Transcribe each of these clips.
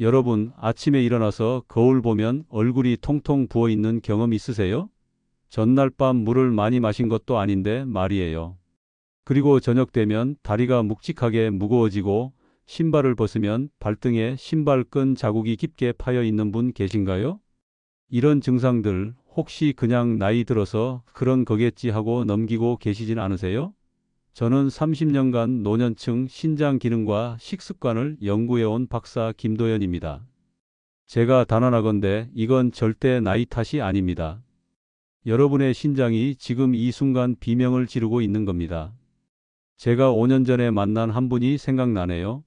여러분, 아침에 일어나서 거울 보면 얼굴이 통통 부어 있는 경험 있으세요? 전날 밤 물을 많이 마신 것도 아닌데 말이에요. 그리고 저녁 되면 다리가 묵직하게 무거워지고 신발을 벗으면 발등에 신발끈 자국이 깊게 파여 있는 분 계신가요? 이런 증상들 혹시 그냥 나이 들어서 그런 거겠지 하고 넘기고 계시진 않으세요? 저는 30년간 노년층 신장 기능과 식습관을 연구해온 박사 김도연입니다. 제가 단언하건대 이건 절대 나이 탓이 아닙니다. 여러분의 신장이 지금 이 순간 비명을 지르고 있는 겁니다. 제가 5년 전에 만난 한 분이 생각나네요.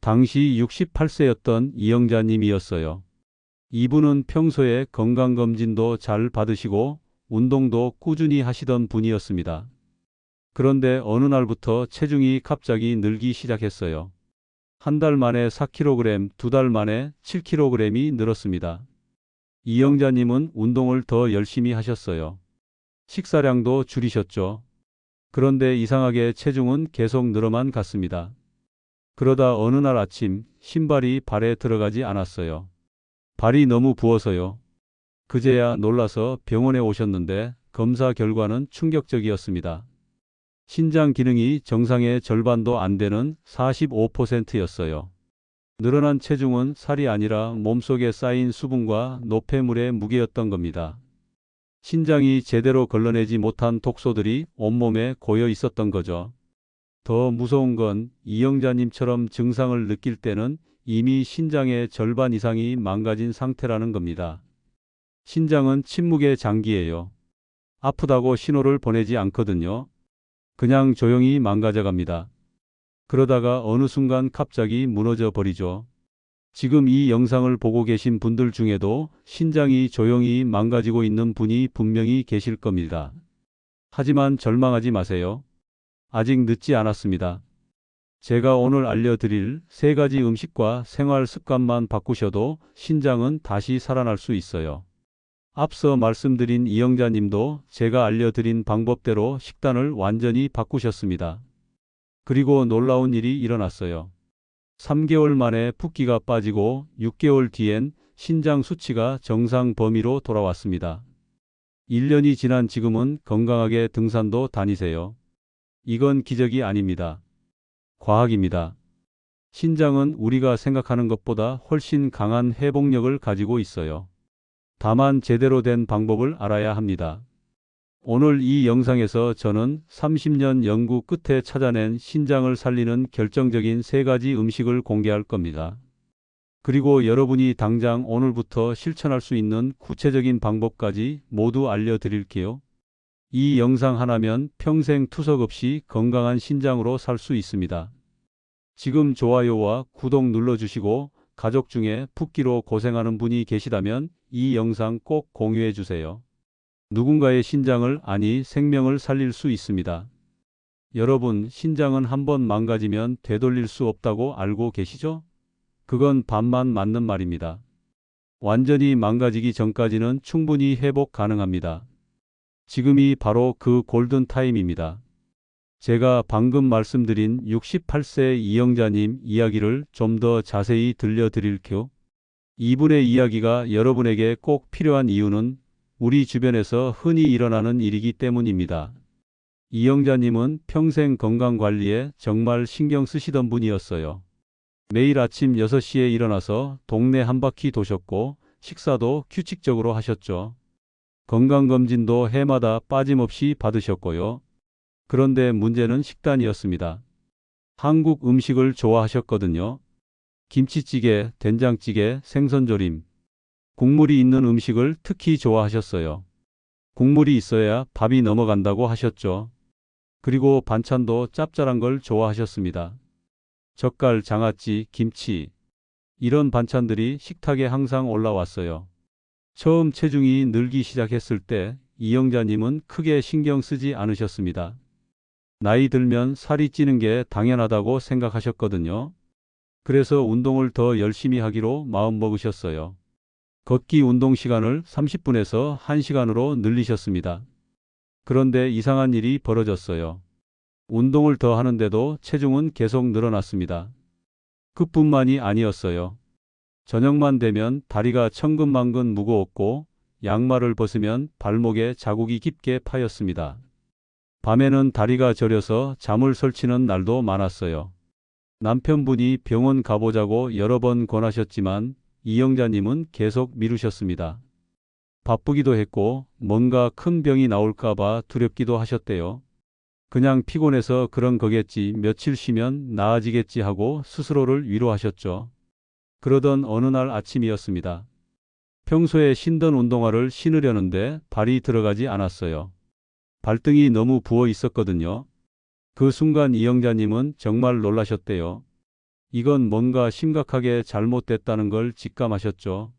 당시 68세였던 이영자님이었어요. 이분은 평소에 건강검진도 잘 받으시고 운동도 꾸준히 하시던 분이었습니다. 그런데 어느 날부터 체중이 갑자기 늘기 시작했어요. 한 달 만에 4kg, 두 달 만에 7kg이 늘었습니다. 이영자님은 운동을 더 열심히 하셨어요. 식사량도 줄이셨죠. 그런데 이상하게 체중은 계속 늘어만 갔습니다. 그러다 어느 날 아침 신발이 발에 들어가지 않았어요. 발이 너무 부어서요. 그제야 놀라서 병원에 오셨는데 검사 결과는 충격적이었습니다. 신장 기능이 정상의 절반도 안 되는 45%였어요. 늘어난 체중은 살이 아니라 몸속에 쌓인 수분과 노폐물의 무게였던 겁니다. 신장이 제대로 걸러내지 못한 독소들이 온몸에 고여 있었던 거죠. 더 무서운 건 이영자님처럼 증상을 느낄 때는 이미 신장의 절반 이상이 망가진 상태라는 겁니다. 신장은 침묵의 장기예요. 아프다고 신호를 보내지 않거든요. 그냥 조용히 망가져 갑니다. 그러다가 어느 순간 갑자기 무너져 버리죠. 지금 이 영상을 보고 계신 분들 중에도 신장이 조용히 망가지고 있는 분이 분명히 계실 겁니다. 하지만 절망하지 마세요. 아직 늦지 않았습니다. 제가 오늘 알려드릴 세 가지 음식과 생활 습관만 바꾸셔도 신장은 다시 살아날 수 있어요. 앞서 말씀드린 이영자님도 제가 알려드린 방법대로 식단을 완전히 바꾸셨습니다. 그리고 놀라운 일이 일어났어요. 3개월 만에 붓기가 빠지고 6개월 뒤엔 신장 수치가 정상 범위로 돌아왔습니다. 1년이 지난 지금은 건강하게 등산도 다니세요. 이건 기적이 아닙니다. 과학입니다. 신장은 우리가 생각하는 것보다 훨씬 강한 회복력을 가지고 있어요. 다만 제대로 된 방법을 알아야 합니다. 오늘 이 영상에서 저는 30년 연구 끝에 찾아낸 신장을 살리는 결정적인 세 가지 음식을 공개할 겁니다. 그리고 여러분이 당장 오늘부터 실천할 수 있는 구체적인 방법까지 모두 알려드릴게요. 이 영상 하나면 평생 투석 없이 건강한 신장으로 살 수 있습니다. 지금 좋아요와 구독 눌러주시고 가족 중에 붓기로 고생하는 분이 계시다면 이 영상 꼭 공유해 주세요. 누군가의 신장을 아니 생명을 살릴 수 있습니다. 여러분, 신장은 한번 망가지면 되돌릴 수 없다고 알고 계시죠? 그건 반만 맞는 말입니다. 완전히 망가지기 전까지는 충분히 회복 가능합니다. 지금이 바로 그 골든 타임입니다. 제가 방금 말씀드린 68세 이영자님 이야기를 좀 더 자세히 들려드릴게요. 이분의 이야기가 여러분에게 꼭 필요한 이유는 우리 주변에서 흔히 일어나는 일이기 때문입니다. 이영자님은 평생 건강관리에 정말 신경 쓰시던 분이었어요. 매일 아침 6시에 일어나서 동네 한 바퀴 도셨고 식사도 규칙적으로 하셨죠. 건강검진도 해마다 빠짐없이 받으셨고요. 그런데 문제는 식단이었습니다. 한국 음식을 좋아하셨거든요. 김치찌개, 된장찌개, 생선조림, 국물이 있는 음식을 특히 좋아하셨어요. 국물이 있어야 밥이 넘어간다고 하셨죠. 그리고 반찬도 짭짤한 걸 좋아하셨습니다. 젓갈, 장아찌, 김치. 이런 반찬들이 식탁에 항상 올라왔어요. 처음 체중이 늘기 시작했을 때 이영자님은 크게 신경 쓰지 않으셨습니다. 나이 들면 살이 찌는 게 당연하다고 생각하셨거든요. 그래서 운동을 더 열심히 하기로 마음먹으셨어요. 걷기 운동 시간을 30분에서 1시간으로 늘리셨습니다. 그런데 이상한 일이 벌어졌어요. 운동을 더 하는데도 체중은 계속 늘어났습니다. 그뿐만이 아니었어요. 저녁만 되면 다리가 천근만근 무거웠고 양말을 벗으면 발목에 자국이 깊게 파였습니다. 밤에는 다리가 저려서 잠을 설치는 날도 많았어요. 남편분이 병원 가보자고 여러 번 권하셨지만 이영자님은 계속 미루셨습니다. 바쁘기도 했고 뭔가 큰 병이 나올까봐 두렵기도 하셨대요. 그냥 피곤해서 그런 거겠지 며칠 쉬면 나아지겠지 하고 스스로를 위로하셨죠. 그러던 어느 날 아침이었습니다. 평소에 신던 운동화를 신으려는데 발이 들어가지 않았어요. 발등이 너무 부어 있었거든요. 그 순간 이영자님은 정말 놀라셨대요. 이건 뭔가 심각하게 잘못됐다는 걸 직감하셨죠.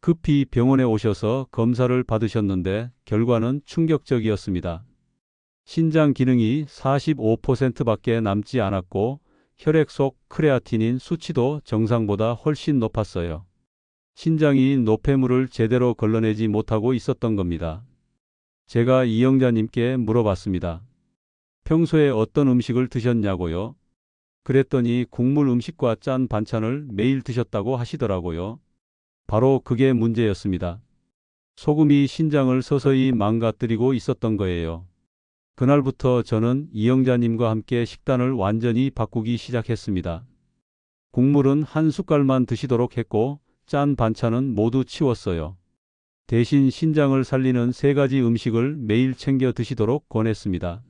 급히 병원에 오셔서 검사를 받으셨는데 결과는 충격적이었습니다. 신장 기능이 45%밖에 남지 않았고 혈액 속 크레아티닌 수치도 정상보다 훨씬 높았어요. 신장이 노폐물을 제대로 걸러내지 못하고 있었던 겁니다. 제가 이영자님께 물어봤습니다. 평소에 어떤 음식을 드셨냐고요? 그랬더니 국물 음식과 짠 반찬을 매일 드셨다고 하시더라고요. 바로 그게 문제였습니다. 소금이 신장을 서서히 망가뜨리고 있었던 거예요. 그날부터 저는 이영자님과 함께 식단을 완전히 바꾸기 시작했습니다. 국물은 한 숟갈만 드시도록 했고 짠 반찬은 모두 치웠어요. 대신 신장을 살리는 세 가지 음식을 매일 챙겨 드시도록 권했습니다.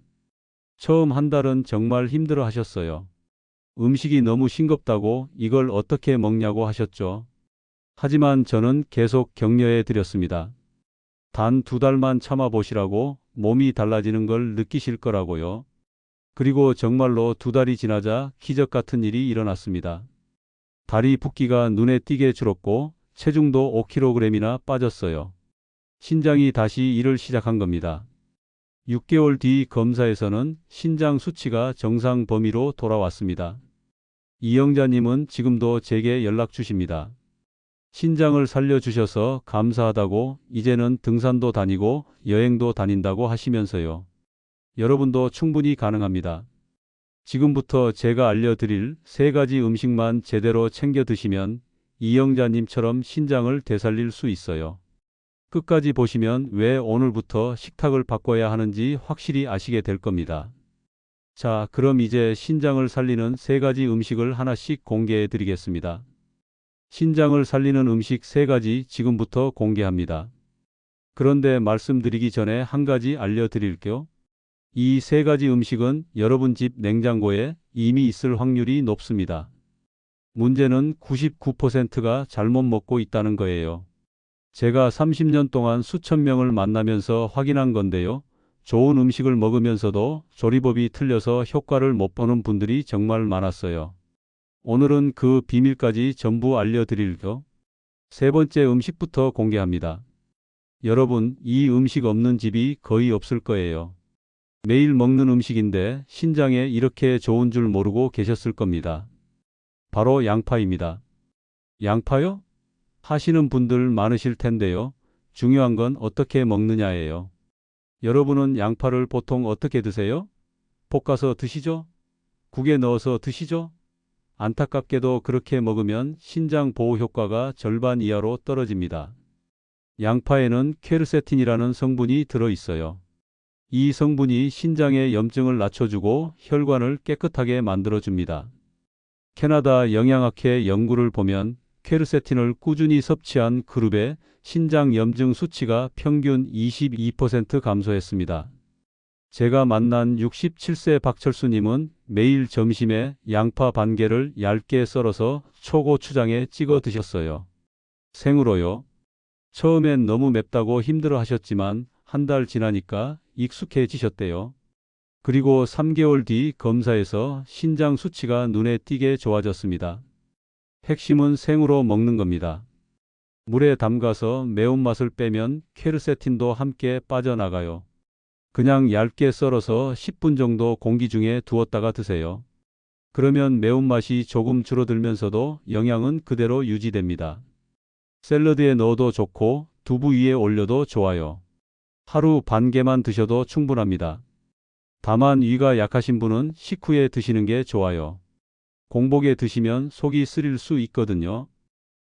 처음 한 달은 정말 힘들어 하셨어요. 음식이 너무 싱겁다고 이걸 어떻게 먹냐고 하셨죠. 하지만 저는 계속 격려해 드렸습니다. 단 두 달만 참아 보시라고 몸이 달라지는 걸 느끼실 거라고요. 그리고 정말로 두 달이 지나자 기적 같은 일이 일어났습니다. 다리 붓기가 눈에 띄게 줄었고 체중도 5kg이나 빠졌어요. 신장이 다시 일을 시작한 겁니다. 6개월 뒤 검사에서는 신장 수치가 정상 범위로 돌아왔습니다. 이영자님은 지금도 제게 연락 주십니다. 신장을 살려주셔서 감사하다고 이제는 등산도 다니고 여행도 다닌다고 하시면서요. 여러분도 충분히 가능합니다. 지금부터 제가 알려드릴 세 가지 음식만 제대로 챙겨 드시면 이영자님처럼 신장을 되살릴 수 있어요. 끝까지 보시면 왜 오늘부터 식탁을 바꿔야 하는지 확실히 아시게 될 겁니다. 자, 그럼 이제 신장을 살리는 세 가지 음식을 하나씩 공개해 드리겠습니다. 신장을 살리는 음식 세 가지 지금부터 공개합니다. 그런데 말씀드리기 전에 한 가지 알려드릴게요. 이 세 가지 음식은 여러분 집 냉장고에 이미 있을 확률이 높습니다. 문제는 99%가 잘못 먹고 있다는 거예요. 제가 30년 동안 수천 명을 만나면서 확인한 건데요. 좋은 음식을 먹으면서도 조리법이 틀려서 효과를 못 보는 분들이 정말 많았어요. 오늘은 그 비밀까지 전부 알려드릴게요. 세 번째 음식부터 공개합니다. 여러분, 이 음식 없는 집이 거의 없을 거예요. 매일 먹는 음식인데 신장에 이렇게 좋은 줄 모르고 계셨을 겁니다. 바로 양파입니다. 양파요? 하시는 분들 많으실 텐데요. 중요한 건 어떻게 먹느냐예요. 여러분은 양파를 보통 어떻게 드세요? 볶아서 드시죠? 국에 넣어서 드시죠? 안타깝게도 그렇게 먹으면 신장 보호 효과가 절반 이하로 떨어집니다. 양파에는 퀘르세틴이라는 성분이 들어 있어요. 이 성분이 신장의 염증을 낮춰주고 혈관을 깨끗하게 만들어줍니다. 캐나다 영양학회 연구를 보면 퀘르세틴을 꾸준히 섭취한 그룹의 신장 염증 수치가 평균 22% 감소했습니다. 제가 만난 67세 박철수님은 매일 점심에 양파 반 개를 얇게 썰어서 초고추장에 찍어 드셨어요. 생으로요. 처음엔 너무 맵다고 힘들어 하셨지만 한 달 지나니까 익숙해지셨대요. 그리고 3개월 뒤 검사에서 신장 수치가 눈에 띄게 좋아졌습니다. 핵심은 생으로 먹는 겁니다. 물에 담가서 매운맛을 빼면 퀘르세틴도 함께 빠져나가요. 그냥 얇게 썰어서 10분 정도 공기 중에 두었다가 드세요. 그러면 매운맛이 조금 줄어들면서도 영양은 그대로 유지됩니다. 샐러드에 넣어도 좋고 두부 위에 올려도 좋아요. 하루 반 개만 드셔도 충분합니다. 다만 위가 약하신 분은 식후에 드시는 게 좋아요. 공복에 드시면 속이 쓰릴 수 있거든요.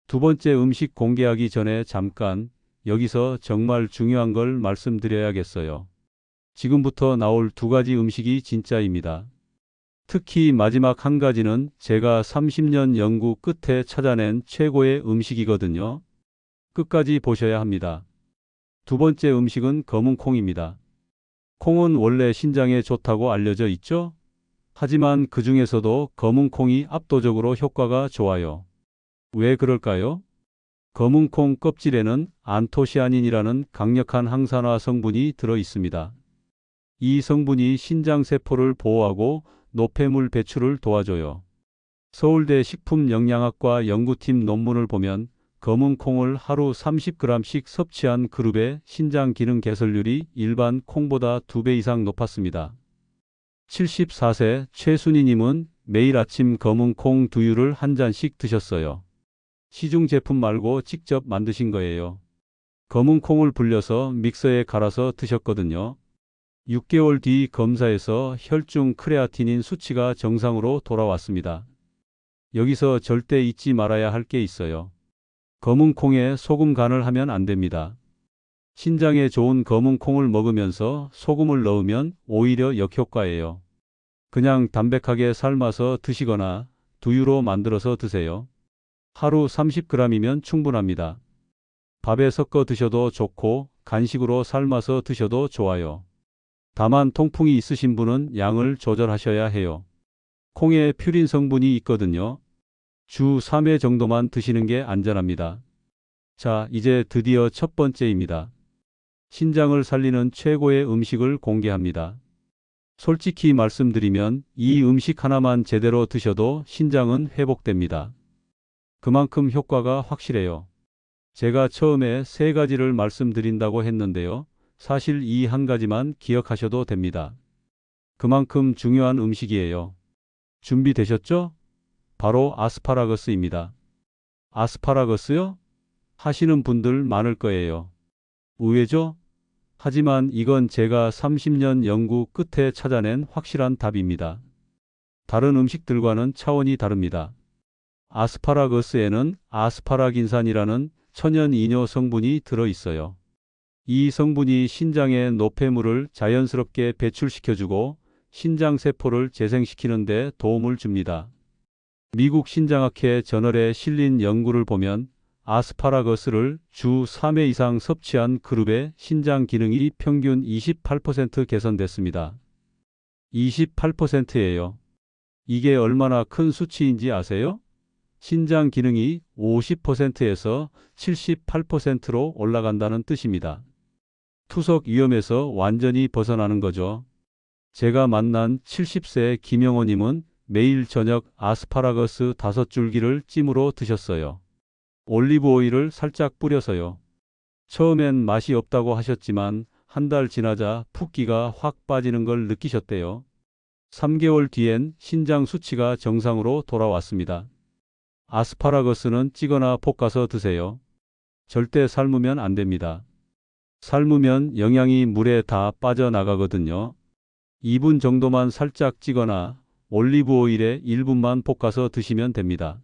두 번째 음식 공개하기 전에 잠깐 여기서 정말 중요한 걸 말씀드려야겠어요. 지금부터 나올 두 가지 음식이 진짜입니다. 특히 마지막 한 가지는 제가 30년 연구 끝에 찾아낸 최고의 음식이거든요. 끝까지 보셔야 합니다. 두 번째 음식은 검은 콩입니다. 콩은 원래 신장에 좋다고 알려져 있죠? 하지만 그 중에서도 검은 콩이 압도적으로 효과가 좋아요. 왜 그럴까요? 검은 콩 껍질에는 안토시아닌이라는 강력한 항산화 성분이 들어 있습니다. 이 성분이 신장 세포를 보호하고 노폐물 배출을 도와줘요. 서울대 식품영양학과 연구팀 논문을 보면 검은 콩을 하루 30g씩 섭취한 그룹의 신장 기능 개선율이 일반 콩보다 2배 이상 높았습니다. 74세 최순희님은 매일 아침 검은 콩 두유를 한 잔씩 드셨어요. 시중 제품 말고 직접 만드신 거예요. 검은 콩을 불려서 믹서에 갈아서 드셨거든요. 6개월 뒤 검사에서 혈중 크레아티닌 수치가 정상으로 돌아왔습니다. 여기서 절대 잊지 말아야 할 게 있어요. 검은 콩에 소금 간을 하면 안 됩니다. 신장에 좋은 검은 콩을 먹으면서 소금을 넣으면 오히려 역효과예요. 그냥 담백하게 삶아서 드시거나 두유로 만들어서 드세요. 하루 30g이면 충분합니다. 밥에 섞어 드셔도 좋고 간식으로 삶아서 드셔도 좋아요. 다만 통풍이 있으신 분은 양을 조절하셔야 해요. 콩에 퓨린 성분이 있거든요. 주 3회 정도만 드시는 게 안전합니다. 자, 이제 드디어 첫 번째입니다. 신장을 살리는 최고의 음식을 공개합니다. 솔직히 말씀드리면 이 음식 하나만 제대로 드셔도 신장은 회복됩니다. 그만큼 효과가 확실해요. 제가 처음에 세 가지를 말씀드린다고 했는데요. 사실 이 한 가지만 기억하셔도 됩니다. 그만큼 중요한 음식이에요. 준비되셨죠? 바로 아스파라거스입니다. 아스파라거스요? 하시는 분들 많을 거예요. 의외죠? 하지만 이건 제가 30년 연구 끝에 찾아낸 확실한 답입니다. 다른 음식들과는 차원이 다릅니다. 아스파라거스에는 아스파라긴산이라는 천연 이뇨 성분이 들어 있어요. 이 성분이 신장의 노폐물을 자연스럽게 배출시켜주고 신장 세포를 재생시키는 데 도움을 줍니다. 미국 신장학회 저널에 실린 연구를 보면 아스파라거스를 주 3회 이상 섭취한 그룹의 신장 기능이 평균 28% 개선됐습니다. 28%예요. 이게 얼마나 큰 수치인지 아세요? 신장 기능이 50%에서 78%로 올라간다는 뜻입니다. 투석 위험에서 완전히 벗어나는 거죠. 제가 만난 70세 김영호님은 매일 저녁 아스파라거스 5줄기를 찜으로 드셨어요. 올리브 오일을 살짝 뿌려서요. 처음엔 맛이 없다고 하셨지만 한 달 지나자 붓기가 확 빠지는 걸 느끼셨대요. 3개월 뒤엔 신장 수치가 정상으로 돌아왔습니다. 아스파라거스는 찌거나 볶아서 드세요. 절대 삶으면 안 됩니다. 삶으면 영양이 물에 다 빠져나가거든요. 2분 정도만 살짝 찌거나 올리브 오일에 1분만 볶아서 드시면 됩니다.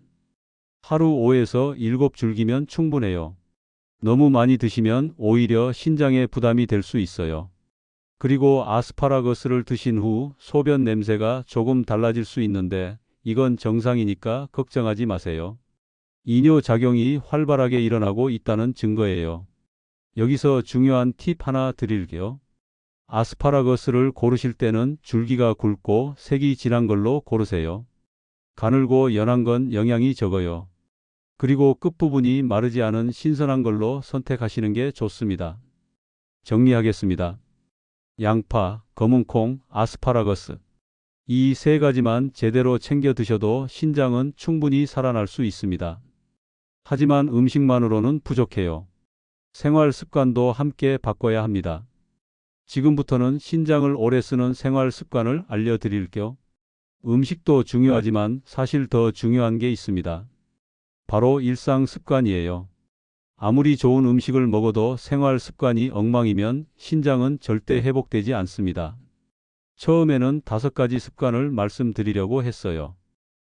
하루 5에서 7줄기면 충분해요. 너무 많이 드시면 오히려 신장에 부담이 될 수 있어요. 그리고 아스파라거스를 드신 후 소변 냄새가 조금 달라질 수 있는데 이건 정상이니까 걱정하지 마세요. 이뇨 작용이 활발하게 일어나고 있다는 증거예요. 여기서 중요한 팁 하나 드릴게요. 아스파라거스를 고르실 때는 줄기가 굵고 색이 진한 걸로 고르세요. 가늘고 연한 건 영양이 적어요. 그리고 끝부분이 마르지 않은 신선한 걸로 선택하시는 게 좋습니다. 정리하겠습니다. 양파, 검은콩, 아스파라거스. 이 세 가지만 제대로 챙겨 드셔도 신장은 충분히 살아날 수 있습니다. 하지만 음식만으로는 부족해요. 생활 습관도 함께 바꿔야 합니다. 지금부터는 신장을 오래 쓰는 생활 습관을 알려드릴게요. 음식도 중요하지만 사실 더 중요한 게 있습니다. 바로 일상 습관이에요. 아무리 좋은 음식을 먹어도 생활 습관이 엉망이면 신장은 절대 회복되지 않습니다. 처음에는 다섯 가지 습관을 말씀드리려고 했어요.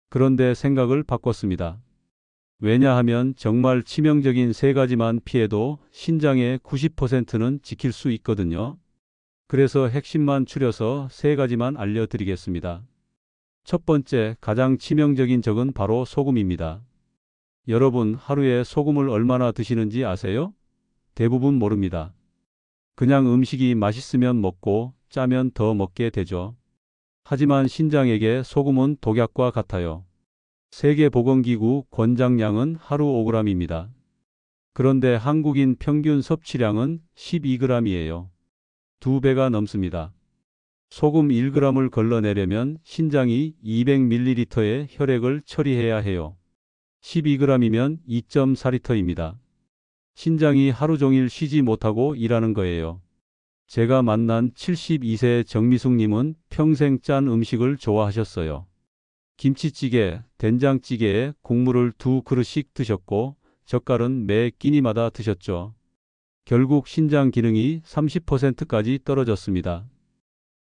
그런데 생각을 바꿨습니다. 왜냐하면 정말 치명적인 세 가지만 피해도 신장의 90%는 지킬 수 있거든요. 그래서 핵심만 추려서 세 가지만 알려드리겠습니다. 첫 번째, 가장 치명적인 적은 바로 소금입니다. 여러분, 하루에 소금을 얼마나 드시는지 아세요? 대부분 모릅니다. 그냥 음식이 맛있으면 먹고 짜면 더 먹게 되죠. 하지만 신장에게 소금은 독약과 같아요. 세계보건기구 권장량은 하루 5g입니다. 그런데 한국인 평균 섭취량은 12g이에요. 두 배가 넘습니다. 소금 1g을 걸러내려면 신장이 200ml의 혈액을 처리해야 해요. 12g이면 2.4리터입니다. 신장이 하루 종일 쉬지 못하고 일하는 거예요. 제가 만난 72세 정미숙님은 평생 짠 음식을 좋아하셨어요. 김치찌개, 된장찌개에 국물을 두 그릇씩 드셨고 젓갈은 매 끼니마다 드셨죠. 결국 신장 기능이 30%까지 떨어졌습니다.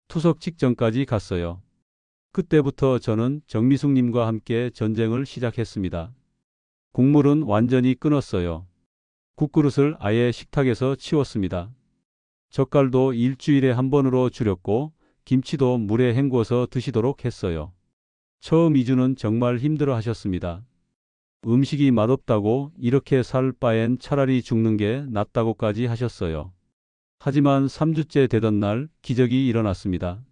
투석 직전까지 갔어요. 그때부터 저는 정미숙님과 함께 전쟁을 시작했습니다. 국물은 완전히 끊었어요. 국그릇을 아예 식탁에서 치웠습니다. 젓갈도 일주일에 한 번으로 줄였고 김치도 물에 헹궈서 드시도록 했어요. 처음 2주는 정말 힘들어 하셨습니다. 음식이 맛없다고 이렇게 살 바엔 차라리 죽는 게 낫다고까지 하셨어요. 하지만 3주째 되던 날 기적이 일어났습니다.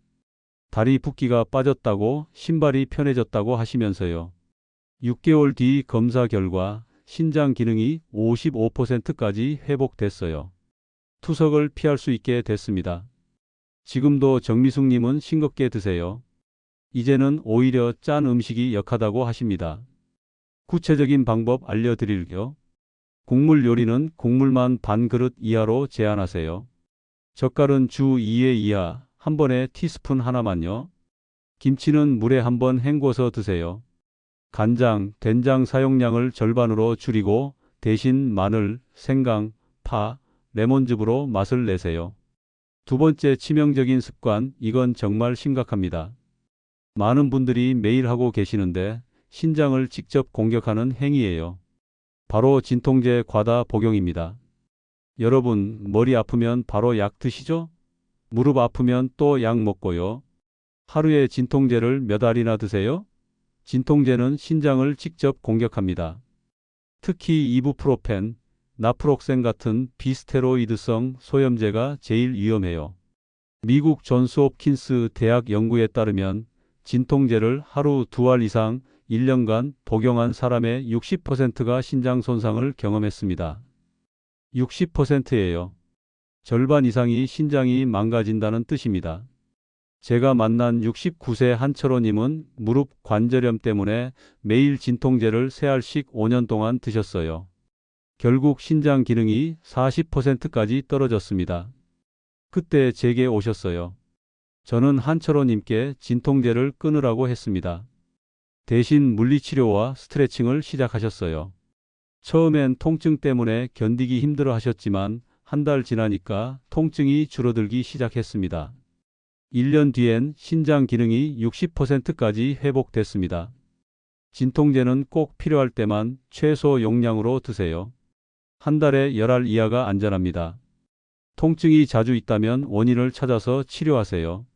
다리 붓기가 빠졌다고 신발이 편해졌다고 하시면서요. 6개월 뒤 검사 결과 신장 기능이 55%까지 회복됐어요. 투석을 피할 수 있게 됐습니다. 지금도 정미숙님은 싱겁게 드세요. 이제는 오히려 짠 음식이 역하다고 하십니다. 구체적인 방법 알려드릴게요. 국물 요리는 국물만 반 그릇 이하로 제한하세요. 젓갈은 주 2회 이하, 한 번에 티스푼 하나만요. 김치는 물에 한번 헹궈서 드세요. 간장, 된장 사용량을 절반으로 줄이고 대신 마늘, 생강, 파, 레몬즙으로 맛을 내세요. 두 번째 치명적인 습관, 이건 정말 심각합니다. 많은 분들이 매일 하고 계시는데 신장을 직접 공격하는 행위예요. 바로 진통제 과다 복용입니다. 여러분, 머리 아프면 바로 약 드시죠? 무릎 아프면 또 약 먹고요. 하루에 진통제를 몇 알이나 드세요? 진통제는 신장을 직접 공격합니다. 특히 이부프로펜, 나프록센 같은 비스테로이드성 소염제가 제일 위험해요. 미국 존스 홉킨스 대학 연구에 따르면 진통제를 하루 두 알 이상 1년간 복용한 사람의 60%가 신장 손상을 경험했습니다. 60%예요. 절반 이상이 신장이 망가진다는 뜻입니다. 제가 만난 69세 한철호님은 무릎 관절염 때문에 매일 진통제를 3알씩 5년 동안 드셨어요. 결국 신장 기능이 40%까지 떨어졌습니다. 그때 제게 오셨어요. 저는 한철호님께 진통제를 끊으라고 했습니다. 대신 물리치료와 스트레칭을 시작하셨어요. 처음엔 통증 때문에 견디기 힘들어 하셨지만 한 달 지나니까 통증이 줄어들기 시작했습니다. 1년 뒤엔 신장 기능이 60%까지 회복됐습니다. 진통제는 꼭 필요할 때만 최소 용량으로 드세요. 한 달에 열알 이하가 안전합니다. 통증이 자주 있다면 원인을 찾아서 치료하세요.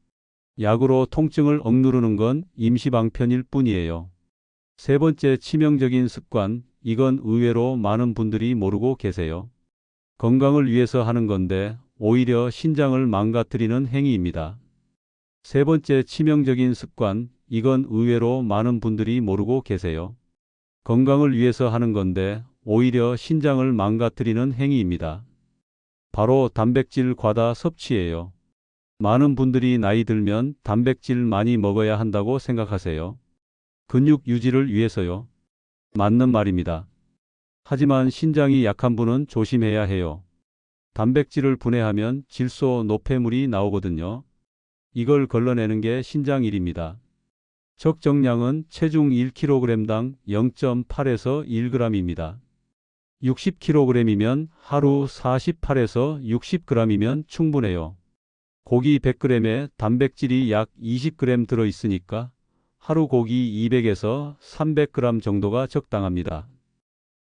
약으로 통증을 억누르는 건 임시방편일 뿐이에요. 세 번째 치명적인 습관, 이건 의외로 많은 분들이 모르고 계세요. 건강을 위해서 하는 건데 오히려 신장을 망가뜨리는 행위입니다. 세 번째 치명적인 습관, 이건 의외로 많은 분들이 모르고 계세요. 건강을 위해서 하는 건데 오히려 신장을 망가뜨리는 행위입니다. 바로 단백질 과다 섭취예요. 많은 분들이 나이 들면 단백질 많이 먹어야 한다고 생각하세요. 근육 유지를 위해서요. 맞는 말입니다. 하지만 신장이 약한 분은 조심해야 해요. 단백질을 분해하면 질소 노폐물이 나오거든요. 이걸 걸러내는 게 신장 일입니다. 적정량은 체중 1kg당 0.8에서 1g입니다. 60kg이면 하루 48에서 60g이면 충분해요. 고기 100g에 단백질이 약 20g 들어 있으니까 하루 고기 200에서 300g 정도가 적당합니다.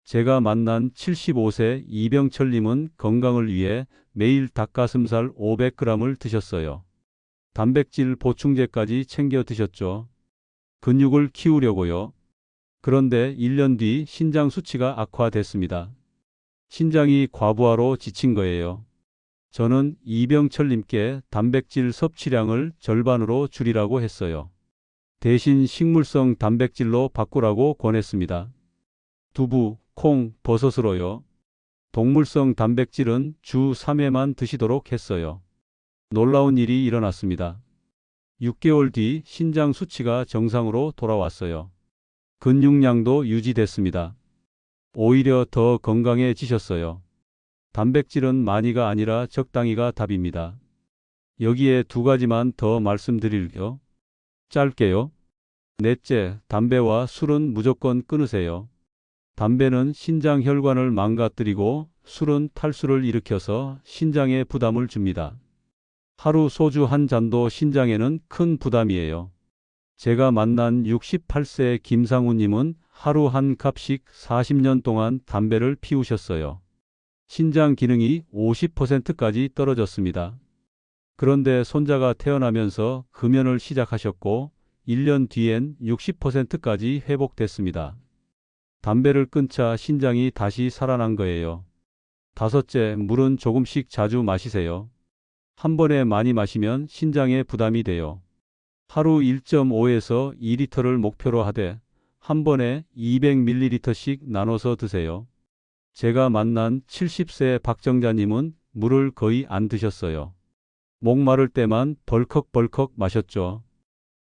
제가 만난 75세 이병철님은 건강을 위해 매일 닭가슴살 500g을 드셨어요. 단백질 보충제까지 챙겨 드셨죠. 근육을 키우려고요. 그런데 1년 뒤 신장 수치가 악화됐습니다. 신장이 과부하로 지친 거예요. 저는 이병철님께 단백질 섭취량을 절반으로 줄이라고 했어요. 대신 식물성 단백질로 바꾸라고 권했습니다. 두부, 콩, 버섯으로요. 동물성 단백질은 주 3회만 드시도록 했어요. 놀라운 일이 일어났습니다. 6개월 뒤 신장 수치가 정상으로 돌아왔어요. 근육량도 유지됐습니다. 오히려 더 건강해지셨어요. 단백질은 많이가 아니라 적당히가 답입니다. 여기에 두 가지만 더 말씀드릴게요. 짧게요. 넷째, 담배와 술은 무조건 끊으세요. 담배는 신장 혈관을 망가뜨리고 술은 탈수를 일으켜서 신장에 부담을 줍니다. 하루 소주 한 잔도 신장에는 큰 부담이에요. 제가 만난 68세 김상우님은 하루 한 컵씩 40년 동안 담배를 피우셨어요. 신장 기능이 50%까지 떨어졌습니다. 그런데 손자가 태어나면서 금연을 시작하셨고 1년 뒤엔 60%까지 회복됐습니다. 담배를 끊자 신장이 다시 살아난 거예요. 다섯째, 물은 조금씩 자주 마시세요. 한 번에 많이 마시면 신장에 부담이 돼요. 하루 1.5에서 2리터를 목표로 하되 한 번에 200ml씩 나눠서 드세요. 제가 만난 70세 박정자님은 물을 거의 안 드셨어요. 목 마를 때만 벌컥벌컥 마셨죠.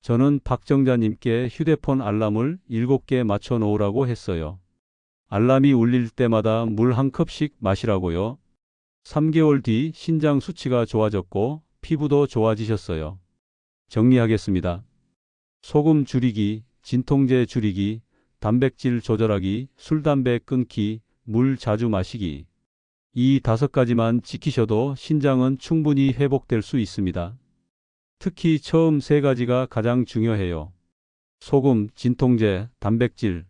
저는 박정자님께 휴대폰 알람을 7개 맞춰 놓으라고 했어요. 알람이 울릴 때마다 물 한 컵씩 마시라고요. 3개월 뒤 신장 수치가 좋아졌고 피부도 좋아지셨어요. 정리하겠습니다. 소금 줄이기, 진통제 줄이기, 단백질 조절하기, 술, 담배 끊기, 물 자주 마시기. 이 다섯 가지만 지키셔도 신장은 충분히 회복될 수 있습니다. 특히 처음 세 가지가 가장 중요해요. 소금, 진통제, 단백질.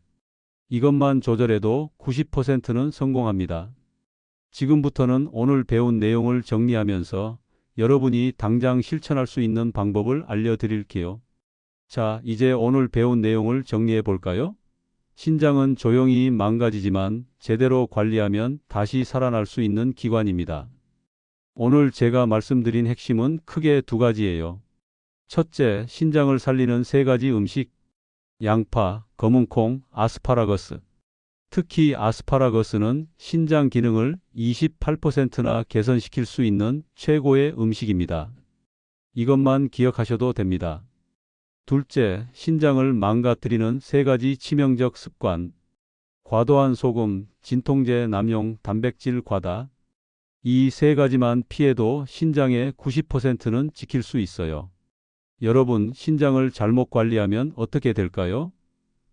이것만 조절해도 90%는 성공합니다. 지금부터는 오늘 배운 내용을 정리하면서 여러분이 당장 실천할 수 있는 방법을 알려드릴게요. 자, 이제 오늘 배운 내용을 정리해 볼까요? 신장은 조용히 망가지지만 제대로 관리하면 다시 살아날 수 있는 기관입니다. 오늘 제가 말씀드린 핵심은 크게 두 가지예요. 첫째, 신장을 살리는 세 가지 음식. 양파, 검은콩, 아스파라거스. 특히 아스파라거스는 신장 기능을 28%나 개선시킬 수 있는 최고의 음식입니다. 이것만 기억하셔도 됩니다. 둘째, 신장을 망가뜨리는 세 가지 치명적 습관. 과도한 소금, 진통제 남용, 단백질 과다. 이 세 가지만 피해도 신장의 90%는 지킬 수 있어요. 여러분, 신장을 잘못 관리하면 어떻게 될까요?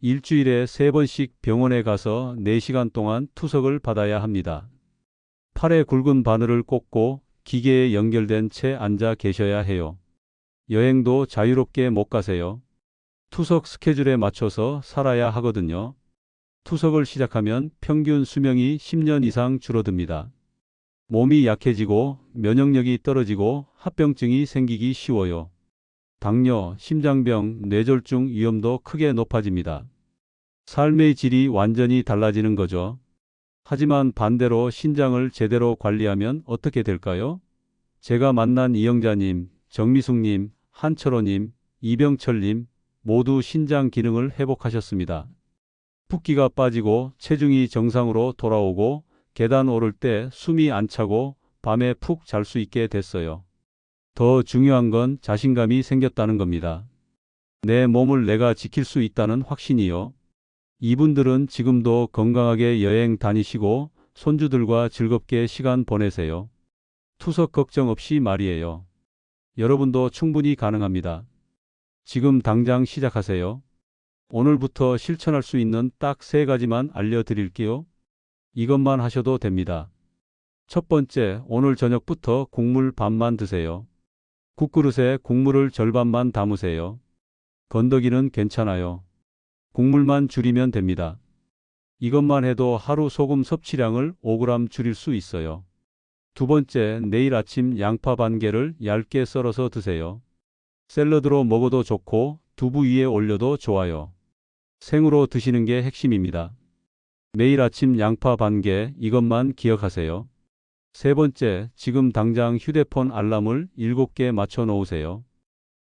일주일에 세 번씩 병원에 가서 4시간 동안 투석을 받아야 합니다. 팔에 굵은 바늘을 꽂고 기계에 연결된 채 앉아 계셔야 해요. 여행도 자유롭게 못 가세요. 투석 스케줄에 맞춰서 살아야 하거든요. 투석을 시작하면 평균 수명이 10년 이상 줄어듭니다. 몸이 약해지고 면역력이 떨어지고 합병증이 생기기 쉬워요. 당뇨, 심장병, 뇌졸중 위험도 크게 높아집니다. 삶의 질이 완전히 달라지는 거죠. 하지만 반대로 신장을 제대로 관리하면 어떻게 될까요? 제가 만난 이영자님, 정미숙님, 한철호님, 이병철님 모두 신장 기능을 회복하셨습니다. 붓기가 빠지고 체중이 정상으로 돌아오고 계단 오를 때 숨이 안 차고 밤에 푹 잘 수 있게 됐어요. 더 중요한 건 자신감이 생겼다는 겁니다. 내 몸을 내가 지킬 수 있다는 확신이요. 이분들은 지금도 건강하게 여행 다니시고 손주들과 즐겁게 시간 보내세요. 투석 걱정 없이 말이에요. 여러분도 충분히 가능합니다. 지금 당장 시작하세요. 오늘부터 실천할 수 있는 딱 세 가지만 알려드릴게요. 이것만 하셔도 됩니다. 첫 번째, 오늘 저녁부터 국물 반만 드세요. 국그릇에 국물을 절반만 담으세요. 건더기는 괜찮아요. 국물만 줄이면 됩니다. 이것만 해도 하루 소금 섭취량을 5g 줄일 수 있어요. 두 번째, 내일 아침 양파 반 개를 얇게 썰어서 드세요. 샐러드로 먹어도 좋고 두부 위에 올려도 좋아요. 생으로 드시는 게 핵심입니다. 매일 아침 양파 반 개 이것만 기억하세요. 세 번째, 지금 당장 휴대폰 알람을 7개 맞춰 놓으세요.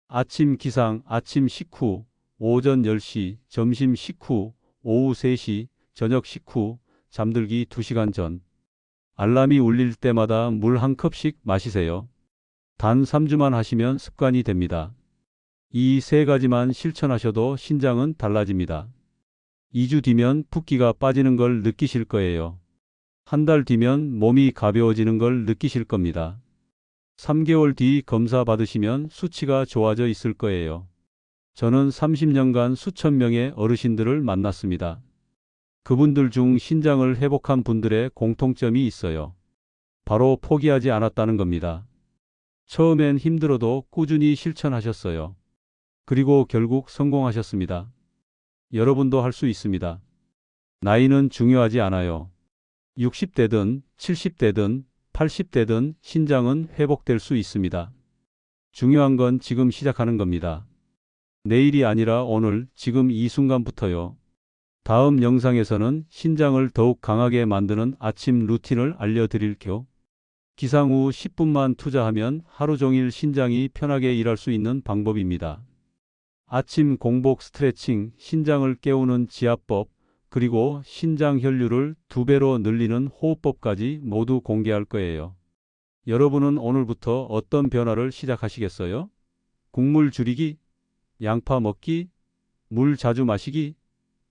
아침 기상, 아침 식후, 오전 10시, 점심 식후, 오후 3시, 저녁 식후, 잠들기 2시간 전. 알람이 울릴 때마다 물 한 컵씩 마시세요. 단 3주만 하시면 습관이 됩니다. 이 세 가지만 실천하셔도 신장은 달라집니다. 2주 뒤면 붓기가 빠지는 걸 느끼실 거예요. 한 달 뒤면 몸이 가벼워지는 걸 느끼실 겁니다. 3개월 뒤 검사 받으시면 수치가 좋아져 있을 거예요. 저는 30년간 수천 명의 어르신들을 만났습니다. 그분들 중 신장을 회복한 분들의 공통점이 있어요. 바로 포기하지 않았다는 겁니다. 처음엔 힘들어도 꾸준히 실천하셨어요. 그리고 결국 성공하셨습니다. 여러분도 할 수 있습니다. 나이는 중요하지 않아요. 60대든 70대든 80대든 신장은 회복될 수 있습니다. 중요한 건 지금 시작하는 겁니다. 내일이 아니라 오늘, 지금 이 순간부터요. 다음 영상에서는 신장을 더욱 강하게 만드는 아침 루틴을 알려드릴게요. 기상 후 10분만 투자하면 하루 종일 신장이 편하게 일할 수 있는 방법입니다. 아침 공복 스트레칭, 신장을 깨우는 지압법, 그리고 신장 혈류를 두 배로 늘리는 호흡법까지 모두 공개할 거예요. 여러분은 오늘부터 어떤 변화를 시작하시겠어요? 국물 줄이기, 양파 먹기, 물 자주 마시기,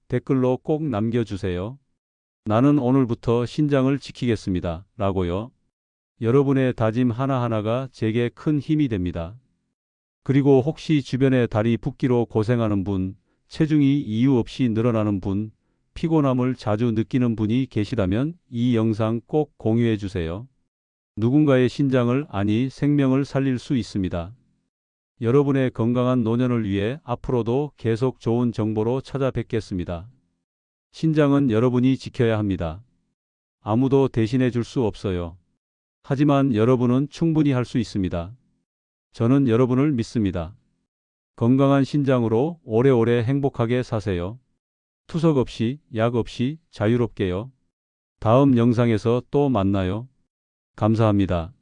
댓글로 꼭 남겨주세요. 나는 오늘부터 신장을 지키겠습니다. 라고요. 여러분의 다짐 하나하나가 제게 큰 힘이 됩니다. 그리고 혹시 주변에 다리 붓기로 고생하는 분, 체중이 이유 없이 늘어나는 분, 피곤함을 자주 느끼는 분이 계시다면 이 영상 꼭 공유해 주세요. 누군가의 신장을 아니 생명을 살릴 수 있습니다. 여러분의 건강한 노년을 위해 앞으로도 계속 좋은 정보로 찾아뵙겠습니다. 신장은 여러분이 지켜야 합니다. 아무도 대신해 줄 수 없어요. 하지만 여러분은 충분히 할 수 있습니다. 저는 여러분을 믿습니다. 건강한 신장으로 오래오래 행복하게 사세요. 투석 없이, 약 없이 자유롭게요. 다음 영상에서 또 만나요. 감사합니다.